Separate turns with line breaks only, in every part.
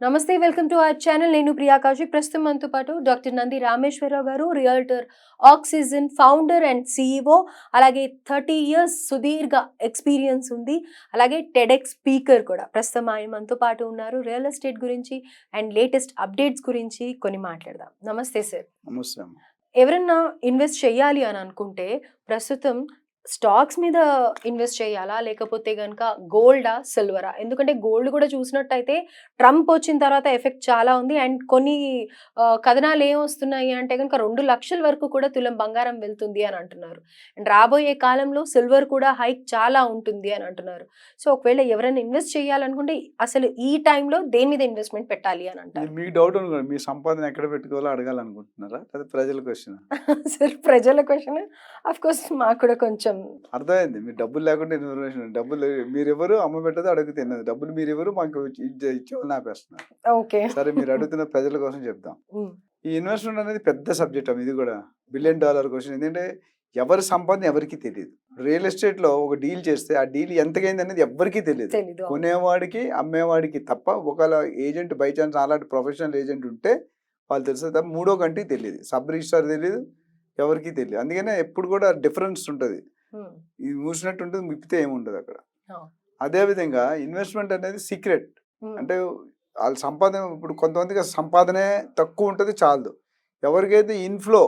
నమస్తే welcome to our channel. నేను ప్రియా కౌశిక్. ప్రస్తుతం మనతో పాటు డాక్టర్ నంది రామేశ్వరరావు గారు realtor oxygen founder and CEO అలాగే థర్టీ ఇయర్స్ సుదీర్ఘ ఎక్స్పీరియన్స్ ఉంది. అలాగే టెడెక్ స్పీకర్ కూడా. ప్రస్తుతం ఆయన మనతో పాటు ఉన్నారు. రియల్ ఎస్టేట్ గురించి అండ్ లేటెస్ట్ అప్డేట్స్ గురించి కొన్ని మాట్లాడదాం. నమస్తే సార్.
నమస్తే
ఎవరన్నా ఇన్వెస్ట్ చేయాలి అని అనుకుంటే ప్రస్తుతం స్టాక్స్ మీద ఇన్వెస్ట్ చేయాలా? లేకపోతే కనుక గోల్డా? సిల్వరా? ఎందుకంటే గోల్డ్ కూడా చూసినట్టయితే ట్రంప్ వచ్చిన తర్వాత ఎఫెక్ట్ చాలా ఉంది. అండ్ కొన్ని కథనాలు ఏం వస్తున్నాయి అంటే కనుక రెండు లక్షల వరకు కూడా తులం బంగారం వెళ్తుంది అని అంటున్నారు. అండ్ రాబోయే కాలంలో సిల్వర్ కూడా హైక్ చాలా ఉంటుంది అని అంటున్నారు. సో ఒకవేళ ఎవరైనా ఇన్వెస్ట్ చేయాలనుకుంటే అసలు ఈ టైంలో దేని మీద ఇన్వెస్ట్మెంట్ పెట్టాలి అని అంటారు?
మీకు డౌట్ అనుకోండి మీ సంపాదన ఎక్కడ పెట్టుకోవాలో అడగాలనుకుంటున్నారా? ప్రజల క్వశ్చన్?
సార్ ప్రజల క్వశ్చన్? అఫ్ కోర్స్ మాకు కూడా కొంచెం
అర్థమైంది. మీరు డబ్బులు లేకుండా ఇన్ఫర్మేషన్ డబ్బులు మీరెవరు? అమ్మ పెట్టదు అడుగు తిన్నది. డబ్బులు మీరెవరు? మాకు ఇచ్చే ఇచ్చేవాళ్ళు ఆపేస్తున్నారు
ఓకే.
సరే మీరు అడుగుతున్న ప్రజల కోసం చెప్తాం ఈ ఇన్వెస్ట్మెంట్ అనేది పెద్ద సబ్జెక్ట్ ఇది కూడా బిలియన్ డాలర్ క్వశ్చన్ ఎందుకంటే ఎవరి సంపాదన ఎవరికి తెలియదు రియల్ ఎస్టేట్లో ఒక డీల్ చేస్తే ఆ డీల్ ఎంతకైంది అనేది ఎవరికీ తెలియదు కొనేవాడికి అమ్మేవాడికి తప్ప ఒకవేళ ఏజెంట్ బై ఛాన్స్ అలాంటి ప్రొఫెషనల్ ఏజెంట్ ఉంటే వాళ్ళు తెలిసే తప్ప మూడో కంటికి తెలియదు సబ్ రిజిస్టార్ తెలియదు ఎవరికీ తెలియదు అందుకనే ఎప్పుడు కూడా డిఫరెన్స్ ఉంటుంది. ఇది మూసినట్టు ఉంటుంది మిప్పితే ఏముండదు అక్కడ
ఆ.
అదే విధంగా ఇన్వెస్ట్మెంట్ అనేది సీక్రెట్. అంటే వాళ్ళ సంపాదన ఇప్పుడు కొంతమందికి సంపాదనే తక్కువ ఉంటుంది చాలదు. ఎవరికైతే ఇన్ఫ్లో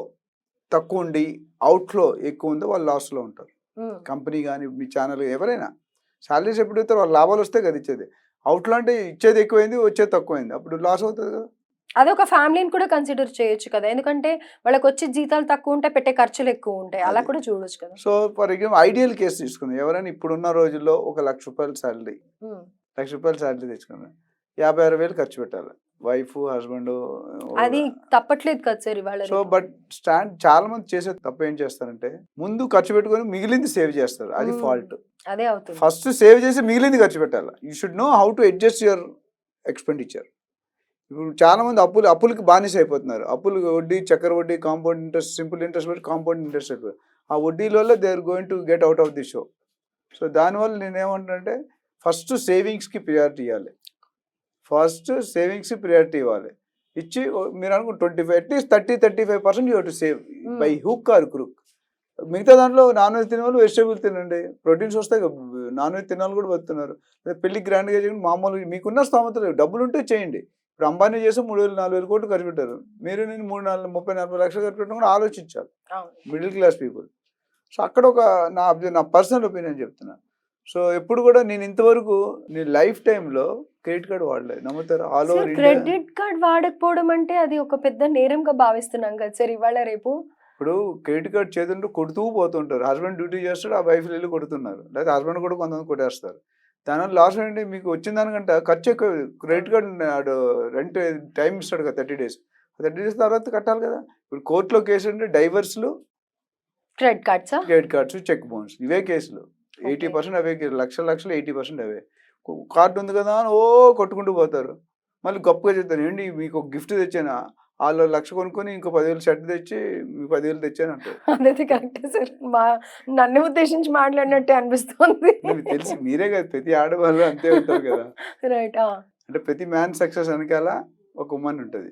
తక్కువ ఉండి అవుట్ఫ్లో ఎక్కువ ఉందో వాళ్ళు లాస్లో ఉంటారు. కంపెనీ కానీ మీ ఛానల్ ఎవరైనా. శాలరీస్ ఎప్పుడు ఇస్తారు? వాళ్ళ లాభాలు వస్తే కదా ఇచ్చేది. అవుట్లో అంటే ఇచ్చేది ఎక్కువైంది వచ్చేది తక్కువైంది. అప్పుడు లాస్ అవుతుంది కదా.
అదే ఒక ఫ్యామిలీని కూడా కన్సిడర్ చేయొచ్చు కదా. ఎందుకంటే వాళ్ళకి వచ్చే జీతాలు తక్కువ ఉంటాయి పెట్టే ఖర్చులు ఎక్కువ ఉంటాయి. అలా. కూడా చూడొచ్చు కదా.
So for example ideal case తీసుకుందాం. ఎవరైనా ఇప్పుడున్న రోజుల్లో ఒక లక్ష రూపాయల శాలరీ లక్ష రూపాయల శాలరీ తెచ్చుకున్నాం యాభై ఆరు వేలు ఖర్చు పెట్టాలి. వైఫ్ హస్బెండ్
అది తప్పట్లేదు కదా సార్ ఇవాళ
సో. బట్ స్టాండ్ చాలా మంది చేసే తప్పు ఏం చేస్తారంటే ముందు ఖర్చు పెట్టుకొని మిగిలింది సేవ్ చేస్తారు. అది. ఫాల్ట్.
అదే అవుతుంది.
ఫస్ట్ సేవ్ చేసి మిగిలింది ఖర్చు పెట్టాలి. You should know how to adjust your expenditure. ఇప్పుడు చాలా మంది అప్పులు అప్పులకి బానిస అయిపోతున్నారు. అప్పులు వడ్డీ చక్కెర వడ్డీ కాంపౌండ్ ఇంట్రెస్ట్ సింపుల్ ఇంట్రెస్ట్ పెట్టి కాంపౌండ్ ఇంట్రెస్ట్ అయిపోయి ఆ వడ్డీల వల్ల they are going to get out of the show so దానివల్ల నేనేమంటానంటే ఫస్ట్ సేవింగ్స్కి ప్రియారిటీ ఇవ్వాలి. ఫస్ట్ సేవింగ్స్కి ప్రియారిటీ ఇవ్వాలి. ఇచ్చి మీరు అనుకో twenty five at least thirty thirty five percent you to save. By hook or crook మిగతా దాంట్లో నాన్ వెజ్ తినే వాళ్ళు వెజిటేబుల్ తినండి. ప్రోటీన్స్ వస్తాయి నాన్ వెజ్ తినాలి కూడా బతున్నారు పెళ్ళి గ్రాండ్గా చేయండి మామూలుగా మీకున్న స్తోమత లేదు. డబ్బులు ఉంటే చేయండి. ఇప్పుడు అంబానీ చేసి మూడు వేలు నాలుగు వేలు కోట్లు ఖర్చు పెట్టారు. మీరు నేను మూడు నాలుగు ముప్పై నలభై లక్షలు ఖర్చు పెట్టడం కూడా ఆలోచించాలి. Middle class people. సో అక్కడ ఒక నా నా పర్సనల్ ఒపీనియన్ చెప్తున్నా. సో ఎప్పుడు కూడా నేను ఇంతవరకు నేను లైఫ్ టైంలో క్రెడిట్ కార్డ్ వాడలేదు నమ్ముతారు? ఆల్ ఓవర్
క్రెడిట్ కార్డ్ వాడకపోవడం అంటే అది ఒక పెద్ద నేరంగా భావిస్తున్నాం కదా సార్ ఇవాళ రేపు?
ఇప్పుడు క్రెడిట్ కార్డ్ చేతుంటే కొడుతూ పోతుంటారు. హస్బెండ్ డ్యూటీ చేస్తాడు ఆ వైఫ్ వెళ్ళి కొడుతున్నారు. లేదా హస్బెండ్ కూడా కొంతమంది కొట్టేస్తారు. దానివల్ల లాస్ ఏంటి? మీకు వచ్చిన దానికంటే ఖర్చు ఎక్కువ. క్రెడిట్ కార్డ్ రెంట్ టైం ఇస్తాడు కదా థర్టీ డేస్. థర్టీ డేస్ తర్వాత కట్టాలి కదా. ఇప్పుడు కోర్టులో కేసు అంటే డైవర్స్లు.
Credit కార్డ్సా?
Credit cards check bounce. ఇవే కేసులు. ఎయిటీ. పర్సెంట్ అవే కేసులు. లక్షల లక్షలు ఎయిటీ పర్సెంట్ అవే. కార్డు ఉంది కదా అని ఓ కొట్టుకుంటూ పోతారు. మళ్ళీ గొప్పగా చెప్తారు. ఏంటి? మీకు ఒక గిఫ్ట్ తెచ్చాను? వాళ్ళు లక్ష కొనుక్కొని ఇంకో పదివేలు షర్ట్ తెచ్చి మీకు పదివేలు తెచ్చాను అంటారు.
అదైతే కరెక్ట్ సార్ మా నన్ను ఉద్దేశించి మాట్లాడినట్టే అనిపిస్తుంది.
తెలిసి మీరే కదా ప్రతి ఆడవాళ్ళు అంతే ఉంటారు కదా.
రైట్
అంటే ప్రతి మ్యాన్ సక్సెస్ వెనకాల ఒక ఉమెన్ ఉంటుంది.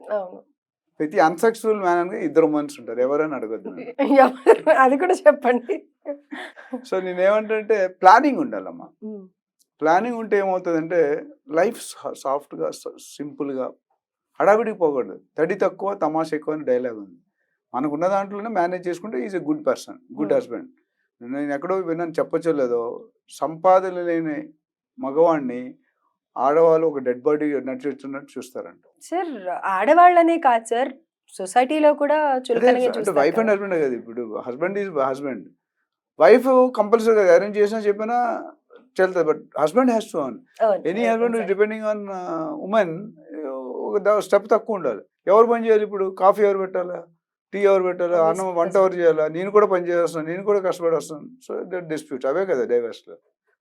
ప్రతి అన్సక్సెస్ఫుల్ మ్యాన్ అనగా ఇద్దరు ఉమెన్స్ ఉంటారు. ఎవరైనా అడగద్దు
అది కూడా చెప్పండి.
సో నేనేమంటే ప్లానింగ్ ఉండాలమ్మా. ప్లానింగ్ ఉంటే ఏమవుతుందంటే లైఫ్ సాఫ్ట్గా సింపుల్గా హడావిడికి పోకూడదు. తడి తక్కువ తమాషా ఎక్కువ అని డైలాగ్ ఉంది. మనకున్న దాంట్లోనే మేనేజ్ చేసుకుంటే is a good person good. Husband నేను ఎక్కడో విన్నాను చెప్పచ్చో లేదో సంపాదన లేని మగవాడిని ఆడవాళ్ళు ఒక డెడ్ బాడీ నడిచిస్తున్నట్టు చూస్తారంట.
సార్ ఆడవాళ్ళనే కాదు సార్ సొసైటీలో కూడా
వైఫ్ అండ్. హస్బెండ్ కదా. ఇప్పుడు. హస్బెండ్ ఈజ్ హస్బెండ్ వైఫ్ కంపల్సరీగా అరేంజ్ చేసినా చెప్పినా చెల్తుంది బట్ హస్బెండ్ హ్యాస్ టు
అవును,
any husband. Depending on women ఒక స్టెప్ తక్కువ ఉండాలి. ఎవరు పని చేయాలి ఇప్పుడు? కాఫీ ఎవరు పెట్టాలా? టీ ఎవరు పెట్టాలా? అన్నం వంట. ఎవరు చేయాలా? నేను కూడా పని చేస్తాను నేను కూడా కష్టపడి వస్తాను సో డిస్ప్యూట్స్ అవే కదా డైవర్స్లో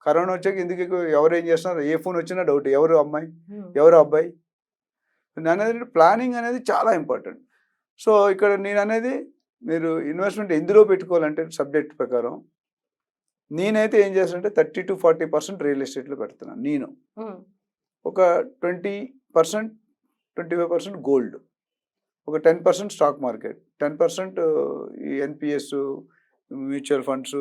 కరోనా వచ్చాక ఎందుకు ఎక్కువ? ఎవరు ఏం చేస్తున్నారు? ఏ ఫోన్ వచ్చినా డౌట్ ఎవరు అమ్మాయి?
ఉమ్,
ఎవరు అబ్బాయి? నేను అనేది ప్లానింగ్ అనేది చాలా ఇంపార్టెంట్ సో ఇక్కడ నేను అనేది మీరు ఇన్వెస్ట్మెంట్ ఎందులో పెట్టుకోవాలంటే సబ్జెక్ట్ ప్రకారం నేనైతే ఏం చేస్తానంటే thirty to forty percent real ఎస్టేట్లో పెడుతున్నాను నేను.
ఉమ్,
ఒక twenty percent twenty five percent gold. ఒక ten percent stock market. Ten percent ఈ ఎన్పిఎస్ మ్యూచువల్ ఫండ్స్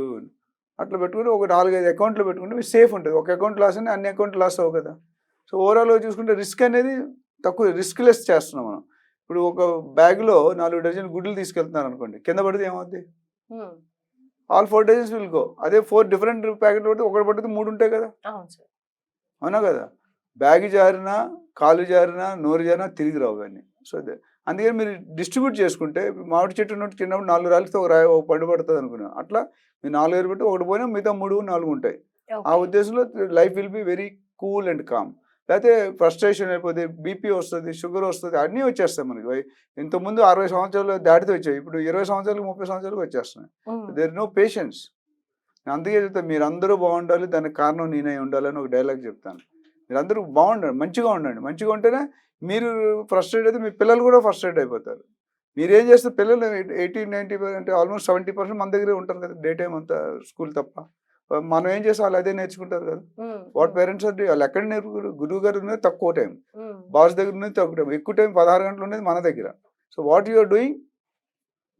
అట్లా పెట్టుకుని ఒక నాలుగైదు అకౌంట్లు పెట్టుకుంటే మీకు సేఫ్ ఉంటుంది. ఒక అకౌంట్ లాస్ అని అన్ని అకౌంట్ లాస్ అవ్వవు కదా. సో ఓవరాల్గా చూసుకుంటే రిస్క్ అనేది తక్కువ రిస్క్ లెస్ చేస్తున్నాం మనం. ఇప్పుడు ఒక బ్యాగ్లో నాలుగు డజన్ గుడ్లు తీసుకెళ్తున్నారు అనుకోండి కింద పడితే ఏమవుద్ది? All four dozens will go. అదే ఫోర్ డిఫరెంట్ ప్యాకెట్లు పడితే ఒకటి పడితే మూడు ఉంటాయి కదా.
అవునా
కదా? బ్యాగ్ జారినా కాలు జారినా నోరు జారినా తిరిగి రావు అవన్నీ సో అదే. అందుకని మీరు డిస్ట్రిబ్యూట్ చేసుకుంటే మామిడి చెట్టు ఉన్నట్టు చిన్నప్పుడు నాలుగు రాలిస్తే ఒక రాయి ఒక పండు పడుతుంది అనుకున్నాను అట్లా మీరు నాలుగు ఏరు పెట్టి ఒకటి పోయినా మిగతా మూడు నాలుగు ఉంటాయి. ఆ. ఉద్దేశంలో life will be very cool and calm. లేకపోతే ఫ్రస్ట్రేషన్ అయిపోతే బీపీ వస్తుంది షుగర్ వస్తుంది అన్నీ వచ్చేస్తాయి మనకి. ఇంతకుముందు అరవై సంవత్సరాలు దాటితే వచ్చాయి ఇప్పుడు ఇరవై సంవత్సరాలు ముప్పై సంవత్సరాలకు వచ్చేస్తున్నాయి. దేర్ నో పేషెన్స్ అందుకే చెప్తాను మీరు అందరూ బాగుండాలి దానికి కారణం నేనే ఉండాలని ఒక డైలాగ్ చెప్తాను. మీరు అందరూ బాగుండండి మంచిగా ఉండండి. మంచిగా ఉంటేనే మీరు ఫ్రస్ట్రేట్ అయితే మీ పిల్లలు కూడా ఫ్రస్ట్రేట్ అయిపోతారు. మీరు ఏం చేస్తే పిల్లలు ఎయిటీ నైంటీ అంటే ఆల్మోస్ట్ సెవెంటీ పర్సెంట్ మన దగ్గరే ఉంటారు కదా డే టైం అంతా స్కూల్ తప్ప. మనం ఏం చేస్తే వాళ్ళు అదే నేర్చుకుంటారు కదా. వాట్ పేరెంట్స్ అంటే వాళ్ళు ఎక్కడ నేర్చుకుంటారు గురువు గారు ఉన్నది తక్కువ టైం బాస్ దగ్గర ఉన్నది తక్కువ టైం ఎక్కువ టైం పదహారు గంటలు ఉన్నది మన దగ్గర. So what you are doing?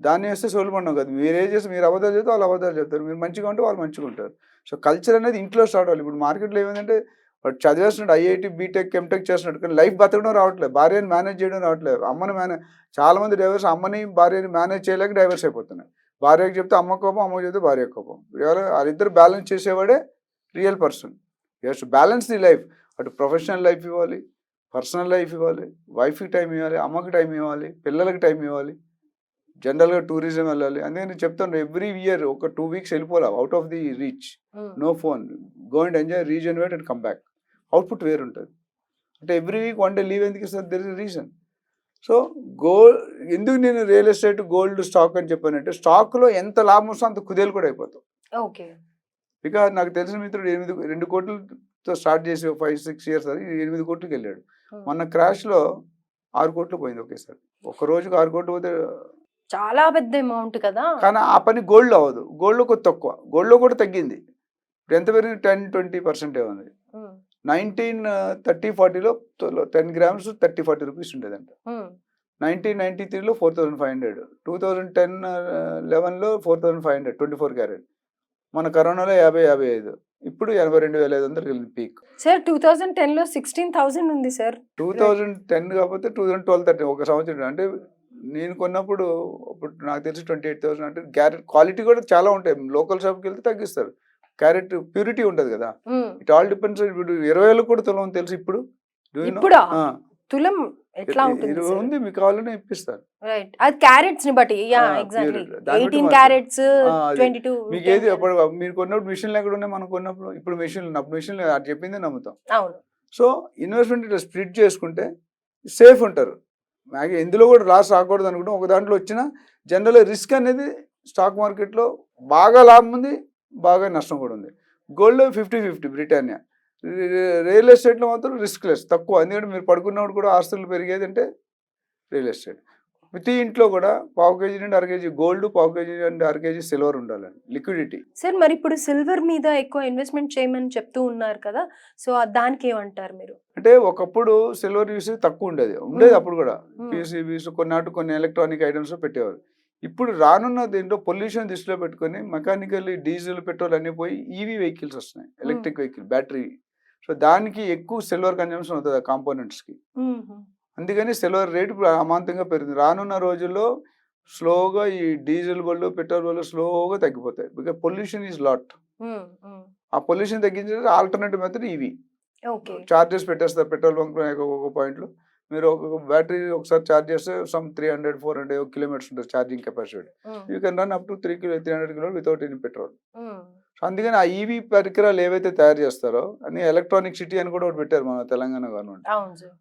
దాన్ని వేస్తే సోలు పండం కదా. మీరు ఏం చేస్తే మీరు అబద్ధాలు చెప్తే వాళ్ళు అబద్ధాలు చెప్తారు. మీరు మంచిగా ఉంటే వాళ్ళు మంచిగా ఉంటారు. సో కల్చర్ అనేది ఇంట్లో స్టార్ట్ అవ్వాలి. ఇప్పుడు మార్కెట్లో ఏమైందంటే వాడు చదివేస్తున్నాడు ఐఐటి బీటెక్ ఎంటెక్ చేస్తున్నాడు కానీ లైఫ్ బతకడం రావట్లేదు. భార్యని మేనేజ్ చేయడం రావట్లేదు. అమ్మని మేనేజ్ చాలా మంది డైవర్స్ అమ్మని భార్యని మేనేజ్ చేయలేక డైవర్స్ అయిపోతున్నాయి భార్యకి చెప్తే అమ్మ కోపం అమ్మకి చెప్తే భార్య కోపం. ఎవరు వాళ్ళిద్దరు balance చేసేవాడే real person yes balance the life అటు ప్రొఫెషనల్ లైఫ్ ఇవ్వాలి పర్సనల్ లైఫ్ ఇవ్వాలి వైఫ్కి టైం ఇవ్వాలి అమ్మకి టైం ఇవ్వాలి పిల్లలకి టైం ఇవ్వాలి జనరల్గా టూరిజం వెళ్ళాలి. అందుకే నేను చెప్తాను ఎవ్రీ ఇయర్ ఒక టూ వీక్స్ వెళ్ళిపోవాలి out of the reach no phone go and enjoy regenerate and come back output వేరు ఉంటుంది అంటే every week one day leave ఎందుకు ఇస్తారు there is reason so gold ఎందుకు నేను రియల్ ఎస్టేట్ గోల్డ్ స్టాక్ అని చెప్పానంటే స్టాక్లో ఎంత లాభం వస్తుందో అంత కుదేలు కూడా అయిపోతాం.
ఓకే.
ఇక నాకు తెలిసిన మిత్రుడు ఎనిమిది రెండు కోట్లతో స్టార్ట్ చేసి ఫైవ్ సిక్స్ ఇయర్స్ అది ఎనిమిది కోట్లకి వెళ్ళాడు. మొన్న క్రాష్లో ఆరు కోట్లు పోయింది ఒకేసారి. ఒక రోజుకి ఆరు కోట్లు పోతే
చాలా పెద్ద అమౌంట్ కదా?
కానీ ఆ పని గోల్డ్లో అవ్వదు. గోల్డ్లో కొద్ది తక్కువ. గోల్డ్లో కూడా తగ్గింది. ఇప్పుడు ఎంత పెరిగింది? టెన్ ట్వంటీ పర్సెంటే ఉంది. Nineteen thirty ఫార్టీలో ten grams thirty forty rupees ఉండేదంట. Nineteen ninety త్రీలో four thousand five hundred. Two thousand ten లెవెన్లో four thousand five hundred twenty four carat. మన కరోనాలో యాభై యాభై ఐదు. ఇప్పుడు ఎనభై రెండు వేల ఐదు వందలు వెళ్ళింది పీక్.
సార్ టూ థౌజండ్ టెన్లో సిక్స్టీన్ థౌసండ్ ఉంది సార్.
టూ థౌజండ్ టెన్ కాకపోతే టూ థౌజండ్ ట్వెల్వ్ థర్టీ ఒక సంవత్సరం. అంటే నేను కొన్నప్పుడు ఇప్పుడు నాకు తెలిసి ట్వంటీ ఎయిట్ థౌసండ్ అంటే క్యారెట్ క్వాలిటీ కూడా చాలా ఉంటాయి. లోకల్ షాప్కి వెళ్తే తగ్గిస్తారు. క్యారెట్ ప్యూరిటీ ఉంటుంది కదా. ఇట్ ఆల్ డిపెండ్స్ ఇప్పుడు ఇరవై వేలకు కూడా తులం తెలుసు ఇప్పుడు.
తులం ఎట్లా ఉంటుంది
ఉంది మీకు కావాలంటే ఇప్పిస్తారు
రైట్. అది క్యారెట్స్ని బట్టి. Yeah exactly.
pure. దాన్ని బట్టి
ఎయిటీన్
మారుతుంది.
క్యారెట్స్
ఆ, అది.
ట్వంటీ టూ
మీకు ఏది అప్పుడు మీరు కొన్నప్పుడు మిషన్లు ఎక్కడ ఉన్నాయి? మనం కొన్నప్పుడు ఇప్పుడు మిషన్లు అప్పుడు మిషన్లు అది చెప్పిందే నమ్ముతాం.
అవును.
సో ఇన్వెస్ట్మెంట్ ఇట్లా స్ప్లిట్ చేసుకుంటే సేఫ్ ఉంటారు. మ్యాగ్ ఎందులో కూడా లాస్ రాకూడదు అనుకుంటే ఒక దాంట్లో వచ్చిన జనరల్ రిస్క్ అనేది స్టాక్ మార్కెట్లో బాగా లాభం ఉంది. బాగా నష్టం కూడా ఉంది. Gold fifty fifty Britannia. Real ఎస్టేట్లో మాత్రం రిస్క్ లెస్ తక్కువ. ఎందుకంటే మీరు పడుకున్నప్పుడు కూడా ఆస్తులు పెరిగేది అంటే రియల్ ఎస్టేట్. ప్రతి ఇంట్లో కూడా పావు కేజీ నుండి అర కేజీ గోల్డ్ పావు కేజీ నుండి అర కేజీ సిల్వర్ ఉండాలండి. లిక్విడిటీ.
సార్ మరి ఇప్పుడు సిల్వర్ మీద ఎక్కువ ఇన్వెస్ట్మెంట్ చేయమని చెప్తూ ఉన్నారు కదా సో దానికి ఏమంటారు మీరు?
అంటే ఒకప్పుడు సిల్వర్ యూసేజ్ తక్కువ ఉండేది. ఉండేది. అప్పుడు కూడా. పీసీబీస్ కొన్నాటి కొన్ని ఎలక్ట్రానిక్ ఐటమ్స్ పెట్టేవారు. ఇప్పుడు రానున్న దీంట్లో పొల్యూషన్ దృష్టిలో పెట్టుకొని మెకానికల్ డీజిల్ పెట్రోల్ అన్ని పోయి ఈవీ వెహికల్స్ వస్తున్నాయి. Electric vehicle battery. సో దానికి ఎక్కువ సిల్వర్ కన్జంప్షన్ అవుతుంది ఆ కాంపోనెంట్స్కి. అందుకని సిల్వర్ రేట్ అమాంతంగా పెరిగింది. రానున్న రోజుల్లో స్లోగా ఈ డీజిల్ బళ్ళు పెట్రోల్ బళ్ళు స్లోగా తగ్గిపోతాయి. Because pollution is lot. ఆ పొల్యూషన్ తగ్గించేది alternative method EV
okay.
Charges పెట్టేస్తారు పెట్రోల్ బంక్ ఒక్కొక్క పాయింట్లో. మీరు ఒక బ్యాటరీ ఒకసారి ఛార్జ్ చేస్తే some three hundred four hundred kilometres ఉంటుంది charging capacity. You can run up to three kilo three hundred kilo without any petrol. So అందుకని ఆ ఈవీ పరికరాలు ఏవైతే తయారు చేస్తారో అని ఎలక్ట్రానిక్ సిటీ అని కూడా ఒకటి పెట్టారు మన తెలంగాణ గవర్నమెంట్.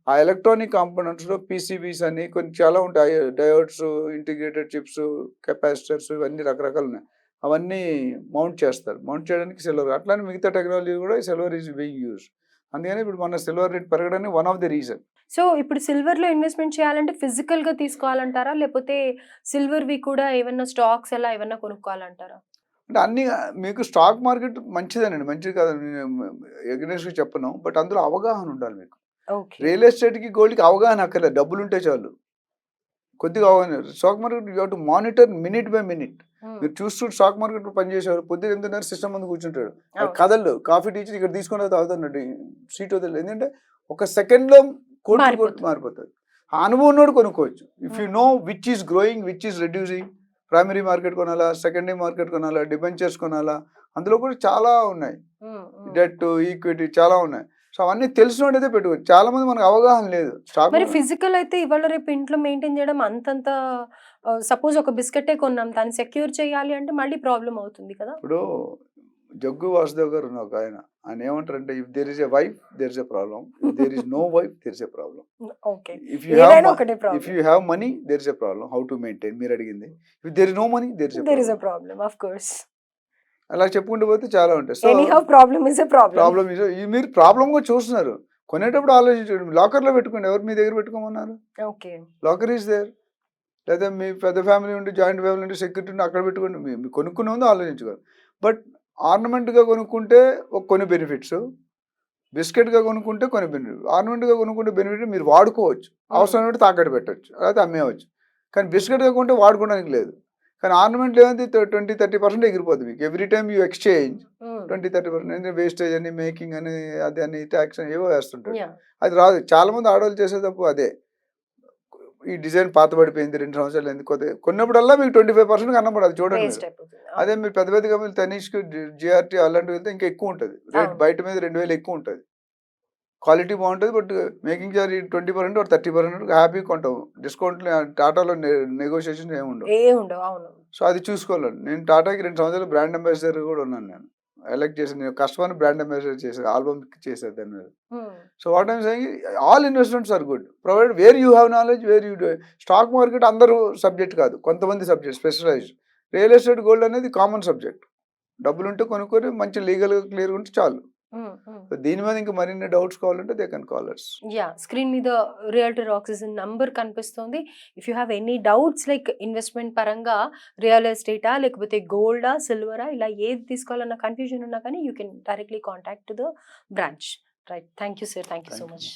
ఆ ఎలక్ట్రానిక్ కాంపోనెంట్స్లో పీసీబీస్ అని కొన్ని చాలా ఉంటాయి. డయోడ్స్ ఇంటిగ్రేటెడ్ చిప్స్ కెపాసిటర్స్ ఇవన్నీ రకరకాలు ఉన్నాయి. అవన్నీ మౌంట్ చేస్తారు. మౌంట్ చేయడానికి సిల్వర్ అట్లానే మిగతా టెక్నాలజీ కూడా సిల్వర్ ఈజ్ బీయింగ్ యూజ్. అందుకని ఇప్పుడు మన సిల్వర్ రేట్ పెరగడానికి one of the reason.
So ఇప్పుడు సిల్వర్లో ఇన్వెస్ట్మెంట్ చేయాలంటే ఫిజికల్గా తీసుకోవాలంటారా? లేకపోతే సిల్వర్ వి కూడా ఏమన్నా స్టాక్స్ ఎలా ఏమన్నా కొనుక్కోవాలంటారా?
అంటే అన్ని మీకు స్టాక్ మార్కెట్ మంచిదేనండి. మంచిది కాదు. ఎగ్నెస్ట్గా చెప్పను. బట్ అందులో అవగాహన ఉండాలి మీకు. రియల్ ఎస్టేట్కి గోల్డ్కి అవగాహన అక్కర్లేదు. డబ్బులు ఉంటే చాలు. కొద్దిగా అవగాహన stock market you to monitor minute by minute. మీరు చూస్తూ స్టాక్ మార్కెట్ పనిచేసేవారు. పొద్దున ఎనిమిదిన్నర సిస్టమ్ ముందు కూర్చుంటాడు. కదలు కాఫీ టీచర్ ఇక్కడ తీసుకుని తాగుతున్నాడు సీట్ వదిలేదు ఎందుకంటే ఒక సెకండ్ లో కోట్
మారిపోతుంది.
అనుభవం ఉన్నోడు కొనుక్కోవచ్చు. If you know which is growing which is reducing primary market కొనాలా సెకండరీ మార్కెట్ కొనాలా డిబెంచర్స్ కొనాలా అందులో కూడా చాలా ఉన్నాయి. డెట్ ఈక్విటీ చాలా ఉన్నాయి. సో అవన్నీ తెలిసినోడైతే పెట్టుకోవచ్చు చాలా మంది మనకు అవగాహన లేదు.
మరి ఫిజికల్ అయితే ఇవాళ రేపు ఇంట్లో మెయింటైన్ చేయడం అంతంత సపోజ్ ఒక బిస్కెటే కొన్నాం దాన్ని సెక్యూర్ చేయాలి అంటే మళ్ళీ ప్రాబ్లం అవుతుంది కదా?
ఇప్పుడు జగ్గు వాసుదేవ్ గారు ఉన్న ఒక ఆయన. ఆయన ఏమంటారంటే if there is a wife there is a problem if there is no wife there is a problem if you have if you have money there is a problem how to maintain మీరు అడిగింది. If there is no money there is
there is a problem of course
అలా చెప్పుకుంటూ పోతే చాలా ఉంటాయి. So
problem is a problem
problem మీరు problem కూడా చూస్తున్నారు. కొనేటప్పుడు ఆలోచించండి. లాకర్లో పెట్టుకోండి. ఎవరు మీ దగ్గర పెట్టుకోమన్నారు?
ఓకే.
లాకర్ ఈస్ దేర్ లేదా మీ పెద్ద ఫ్యామిలీ ఉండి జాయింట్ ఫ్యామిలీ ఉండి సెక్యూరిటీ ఉండి అక్కడ పెట్టుకోండి. మీ- కొనుక్కునే ముందు ఆలోచించుకోవాలి. బట్ ఆర్నమెంట్గా కొనుక్కుంటే ఒక కొన్ని బెనిఫిట్స్ బిస్కెట్గా కొనుక్కుంటే కొన్ని బెనిఫిట్ ఆర్నమెంట్గా కొనుక్కుంటే బెనిఫిట్ మీరు వాడుకోవచ్చు. అవసరం ఉంటే తాకట్టు పెట్టచ్చు లేకపోతే అమ్మేయవచ్చు. కానీ బిస్కెట్గా కొంటే వాడుకోవడానికి లేదు. కానీ ఆర్నమెంట్ ఏమైంది ట్వంటీ థర్టీ పర్సెంట్ ఎగిరిపోతుంది మీకు. Every time you exchange twenty thirty percent. Wastage అని మేకింగ్ అని అది అని ట్యాక్స్ అని ఏవో వేస్తుంటారు అది రాదు. చాలా మంది ఆడవాళ్ళు చేసే తప్పు అదే. ఈ డిజైన్ పాత పడిపోయింది రెండు సంవత్సరాలు ఎందుకు? కొన్నప్పుడల్లా మీకు ట్వంటీ ఫైవ్ పర్సెంట్ కనపడదు చూడండి మీరు. అదే మీరు పెద్ద పెద్ద కంపెనీలు తనీష్కి జిఆర్టీ అలాంటివి వెళ్తే ఇంకా ఎక్కువ ఉంటుంది. రేట్. బయట మీద రెండు వేలు ఎక్కువ ఉంటుంది. క్వాలిటీ బాగుంటుంది but making charge twenty percent thirty percent happy కొంటాం. డిస్కౌంట్ టాటాలో నెగోషియేషన్ ఏమి ఉండవు. సో అది చూసుకోవాలండి. నేను టాటాకి రెండు సంవత్సరాలు బ్రాండ్ అంబాసిడర్ కూడా ఉన్నాను నేను. ఎలక్ట్ చేసి నేను కస్టమర్ బ్రాండ్ అంబాసిడర్ చేశాను ఆల్బమ్ చేశాను దాని మీద. So what I'm saying all investments are good. Provide where you have knowledge where you stock market అందరూ సబ్జెక్ట్ కాదు కొంతమంది subject specialized. Real estate gold అనేది కామన్ సబ్జెక్ట్. డబ్బులు ఉంటే కొనుక్కొని మంచి లీగల్గా క్లియర్ ఉంటే చాలు. దీని మీద ఇంకా మరిన్ని డౌట్స్ కావాలంటే they can callers
yeah screen మీద రియల్టర్ ఆక్సిజన్ నంబర్ కనిపిస్తుంది. If you have any doubts like investment పరంగా రియల్ ఎస్టేటా లేకపోతే గోల్డా సిల్వరా ఇలా ఏది తీసుకోవాలన్న కన్ఫ్యూజన్ ఉన్నా కానీ you can directly contact the branch right thank you sir thank you so. Much